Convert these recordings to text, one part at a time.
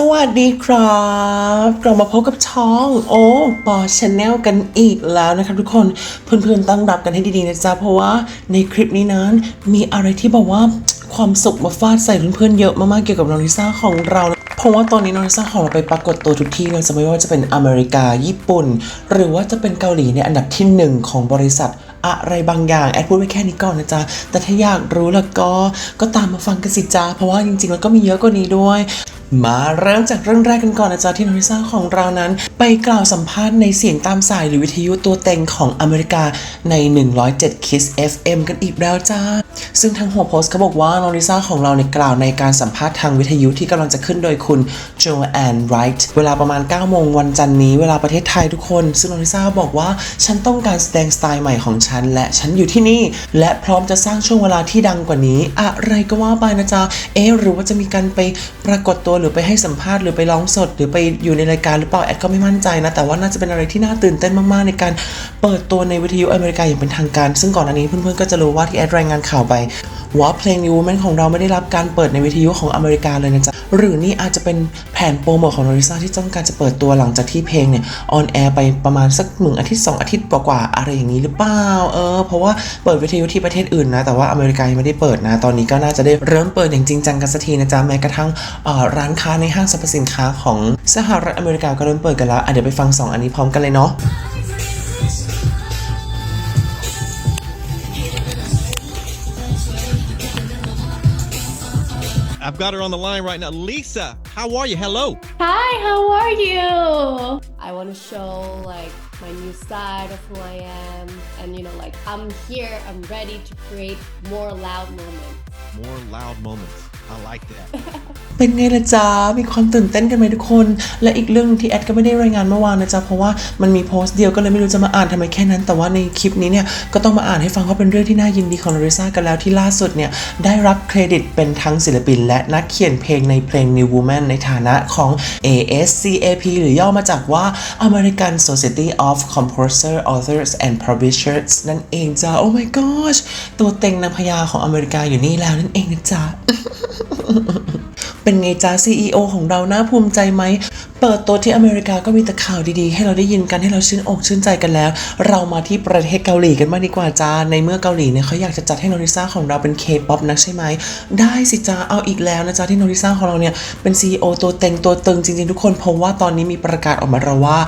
สวัสดีครับกลับมาพบกับช่องโอ้ปอชาแนลกันอีกแล้วนะครับทุกคนเพื่อนๆตั้งรับกันให้ดีๆนะจ๊ะเพราะว่าในคลิปนี้นั้นมีอะไรที่บอกว่าความสุขมาฟาดใส่เพื่อนๆเยอะมากๆเกี่ยวกับน้องลิซ่าของเรา เพราะว่าตอนนี้น้องลิซ่าของเราไปปรากฏตัวทุกที่เลยจะไม่ว่าจะเป็นอเมริกาญี่ปุ่น หรือว่าจะเป็นเกาหลีในอันดับที่หนึ่งของบริษัทอะไรบางอย่างแอดพูดไว้แค่นี้ก่อนนะจ๊ะ แต่ถ้าอยากรู้แล้วก็ก็ตามมาฟังกันสิจ้าเพราะว่าจริงๆแล้วก็มีเยอะกว่านี้ด้วยมาเริ่มจากเรื่องแรกกันก่อนนะจ๊ะที่น้องลิซ่าของเรานั้น ไปกล่าวสัมภาษณ์ในเสียงตามสายหรือวิทยุตัวเต็งของอเมริกาใน 107 Kiss FM กันอีกแล้วจ้า ซึ่งทางหัวโพสต์เขาบอกว่าน้องลิซ่าของเราเนี่ยกล่าวในการสัมภาษณ์ทางวิทยุที่กำลังจะขึ้นโดยคุณโจแอนไรท์เวลาประมาณ 9 โมงวันจันทร์นี้ เวลาประเทศไทยทุกคน ซึ่งน้องลิซ่าบอกว่าฉันต้องการแสดงสไตล์ใหม่ของฉัน และฉันอยู่ที่นี่ และพร้อมจะสร้างช่วงเวลาที่ดังกว่านี้ อะไรก็ว่าไปนะจ๊ะเอ๊หรือว่าจะมีการไปปรากฏตัวหรือไปให้สัมภาษณ์หรือไปร้องสด หรือไปอยู่ในรายการหรือเปล่าแอดก็ไม่มั่นใจนะ แต่ว่าน่าจะเป็นอะไรที่น่าตื่นเต้นมากๆ ในการเปิดตัวในวิทยุอเมริกาอย่างเป็นทางการ ซึ่งก่อนอันนี้เพื่อนๆก็จะรู้ว่าที่แอดรายงานข่าวไป ว่าเพลง New Woman ของเราไม่ได้รับการเปิดในวิทยุของอเมริกาเลยนะจ๊ะ หรือนี่อาจจะเป็นแผนโปรโมทของโนริซ่าที่ต้องการจะเปิดตัวหลังจากที่เพลงเนี่ยออนแอร์ไปประมาณสักหนึ่งอาทิตย์ 2 อาทิตย์กว่าๆอะไรอย่างนี้หรือเปล่า เออ เพราะว่าเปิดวิทยุที่ประเทศอื่นนะ แต่ว่าอเมริกายังไม่ได้เปิดนะ ตอนนี้ก็น่าจะได้เริ่มเปิดอย่างจริงจังกันสักทีนะจ๊ะ แม้กระทั่งออร้านค้าในห้างสรรพสินค้าของสหรัฐอเมริกาก็เริ่มเปิดกันแล้วเดี๋ยวไปฟังสองอันนี้พร้อมกันเลยเนาะ I've got her on the line right now. Lisa, how are you? Hello. Hi, how are you? I want to show like my new side of who I am and you know like I'm here, I'm ready to create more loud moments. More loud moments. I like that. เป็นไงล่ะจ๊ะ มีความตื่นเต้นกันไหมทุกคน และอีกเรื่องที่แอดก็ไม่ได้รายงานเมื่อวานนะจ๊ะ เพราะว่ามันมีโพสต์เดียวก็เลยไม่รู้จะมาอ่านทำไมแค่นั้น แต่ว่าในคลิปนี้เนี่ย ก็ต้องมาอ่านให้ฟังว่าะเป็นเรื่องที่น่ายินดีของลาริซากันแล้วที่ล่าสุดเนี่ย ได้รับเครดิตเป็นทั้งศิลปิน และนักเขียนเพลงในเพลง New Woman ในฐานะของ ASCAP หรือย่อมาจากว่า American Society of Composer Authors and Publishers นั่นเองจ้า Oh my gosh ตัวเต็งนางพญาของอเมริกาอยู่นี่แล้วนั่นเองนะจ๊ะ เป็นไงจ้า CEO ของเราน่าภูมิใจไหม เปิดตัวที่อเมริกาก็มีแต่ข่าวดีๆ ให้เราได้ยินกันให้เราชื่นอกชื่นใจกันแล้ว เรามาที่ประเทศเกาหลีกันมางดีกว่าจ้า ในเมื่อเกาหลีเนี่ยเขาอยากจะจัดให้โนริซ่าของเราเป็น K-POP นักใช่ไหม ได้สิจ้าเอาอีกแล้วนะจ้าที่โนริซ่าของเราเนี่ยเป็น CEO ตัวเต็งตัวตึงจริงๆ ทุกคนเพราะว่าตอนนี้มีประกาศออกมาแล้วว่า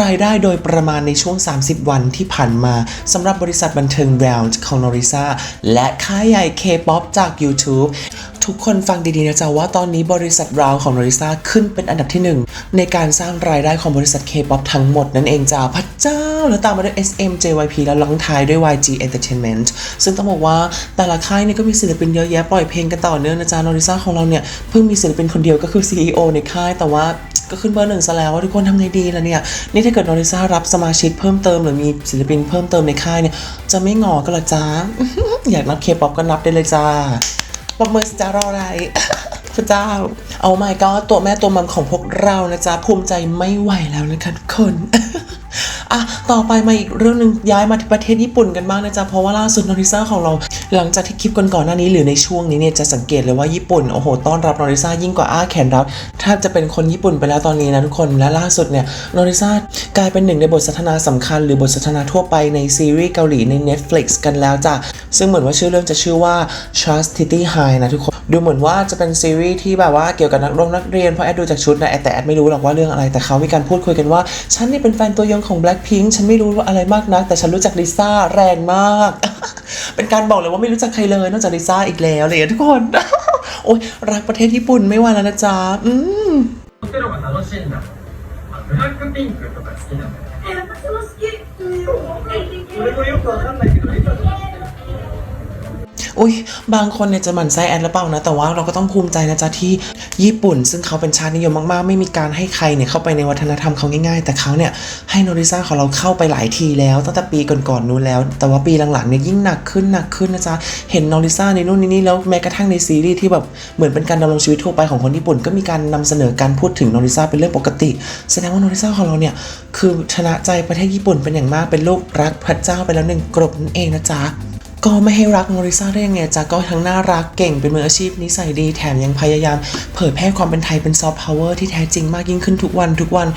รายได้โดยประมาณในช่วง 30 วันที่ผ่านมาสำหรับบริษัทบันเทิง Round ของโนริซ่าและค่ายใหญ่ K-POP จาก YouTube ทุกคนฟังดีๆนะจ๊ะว่าตอนนี้บริษัทราวของโนริซ่าขึ้นเป็นอันดับที่หนึ่งในการสร้างรายได้ของบริษัท K-POP ทั้งหมดนั่นเองจ้าพระเจ้า แล้วตามมาด้วย SM JYP แล้วลองท้ายด้วย YG Entertainment ซึ่งต้องบอกว่าแต่ละค่ายเนี่ยก็มีศิลปินเยอะแยะปล่อยเพลงกันต่อเนื่องนะจ๊ะโนริซ่าของเราเนี่ยเพิ่งมีศิลปินคนเดียวก็คือ CEO ในค่ายแต่ว่าก็ขึ้นเบอร์หนึ่งซะแล้วว่าทุกคนทำไงดีล่ะเนี่ย นี่ถ้าเกิดโนริซ่ารับสมาชิกเพิ่มเติมหรือมีศิลปินเพิ่มเติมในค่ายเนี่ย จะไม่งอกันหรอจ้า อยากนับเคป๊อปก็นับได้เลยจ้า ปรบมือสิจ้ารออะไรพระเจ้า เอาไม่ก็ตัวแม่ตัวมัมของพวกเรานะจ๊ะภูมิใจไม่ไหวแล้วนะคะทุกคน อะต่อไปมาอีกเรื่องหนึ่งย้ายมาที่ประเทศญี่ปุ่นกันบ้างนะจ๊ะเพราะว่าล่าสุดนอริซ่าของเรา หลังจากที่คลิปก่อนๆหน้านี้หรือในช่วงนี้เนี่ยจะสังเกตเลยว่าญี่ปุ่นโอ้โหต้อนรับนอริซ่ายิ่งกว่าอ้าแขนรับแทบจะเป็นคนญี่ปุ่นไปแล้วตอนนี้นะทุกคนและล่าสุดเนี่ยนอริซ่ากลายเป็นหนึ่งในบทสนทนาสำคัญ หรือบทสนทนาทั่วไปในซีรีส์เกาหลีใน Netflix กันแล้วจ้ะซึ่งเหมือนว่าชื่อเรื่องจะชื่อว่า Trust Titty High นะทุกคน ดูเหมือนว่าจะเป็นซีรีส์ที่แบบว่าเกี่ยวกับนักเรียนนักเรียนเพราะแอดดูจากชุดนะแต่แอดไม่รู้หรอกว่าเรื่องอะไร แต่เขามีการพูดคุยกันว่า ฉันนี่เป็นแฟนตัวยงของ Blackpink ฉันไม่รู้ว่าอะไรมากนัก แต่ฉันรู้จักลิซ่าแรงมาก เป็นการบอกเลยว่าไม่รู้จักใครเลยนอกจากลิซ่าอีกแล้วเลยทุกคน โอ๊ยรักประเทศญี่ปุ่นไม่ไหวแล้วนะจ๊ะอืม ホテルが楽しいんだあブラックピンクとか好きなのえ、私も好き。うん。俺もよくわかんないけど今の知ってる อุ้ยบางคนเนี่ยจะหมั่นไส้แอดหรือเปล่านะ แต่ว่าเราก็ต้องภูมิใจนะจ๊ะที่ญี่ปุ่น ซึ่งเขาเป็นชาตินิยมมากๆ ไม่มีการให้ใครเนี่ยเข้าไปในวัฒนธรรมเขาง่ายๆ แต่เขาเนี่ยให้โนริซ่าของเราเข้าไปหลายทีแล้วตั้งแต่ปีก่อนๆนู้นแล้ว แต่ว่าปีหลังๆเนี่ยยิ่งหนักขึ้นหนักขึ้นนะจ๊ะเห็นโนริซ่าในนู่นนี่นี่แล้วแม้กระทั่งในซีรีส์ที่แบบเหมือนเป็นการดำรงชีวิตทั่วไปของคนญี่ปุ่น ก็มีการนำเสนอการพูดถึงโนริซ่าเป็นเรื่องปกติแสดงว่าโนริซ่าของเราเนี่ยคือชนะใจประเทศญี่ปุ่นเป็นอย่างมากเป็นลูกรักพระเจ้าไปแล้วหนึ่งกรบนั่นเองนะจ๊ะ ก็ไม่ให้รักโมริซ่าได้ยังไงจ๊ะก็ทั้งน่ารักเก่งเป็นมืออาชีพนิสัยดีแถมยังพยายาม เผยแพร่ความเป็นไทยเป็นซอฟต์พาวเวอร์ที่แท้จริงมากยิ่งขึ้นทุกวันทุกวัน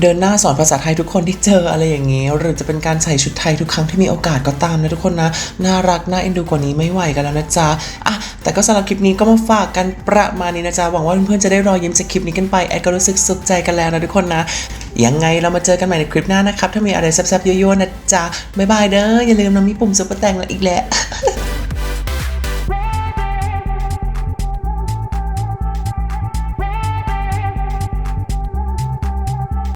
เดินหน้าสอนภาษาไทยทุกคนที่เจออะไรอย่างนี้ หรือจะเป็นการใส่ชุดไทยทุกครั้งที่มีโอกาสก็ตามนะทุกคนนะ น่ารักน่าเอ็นดูกว่านี้ไม่ไหวกันแล้วนะจ๊ะอะแต่ก็สำหรับคลิปนี้ก็มาฝากกันประมาณนี้นะจ๊ะหวังว่าเพื่อนๆจะได้รอยยิ้มจากคลิปนี้กันไปแอดก็รู้สึกสุขใจกันแล้วนะทุกคนนะ ยังไงเรามาเจอกันใหม่ในคลิปหน้านะครับ ถ้ามีอะไรแซ่บๆยั่วๆนะจ๊ะบ๊ายบายเด้ออย่าลืมนะมีปุ่มซุปเปอร์แตงแล้วอีกแล้ว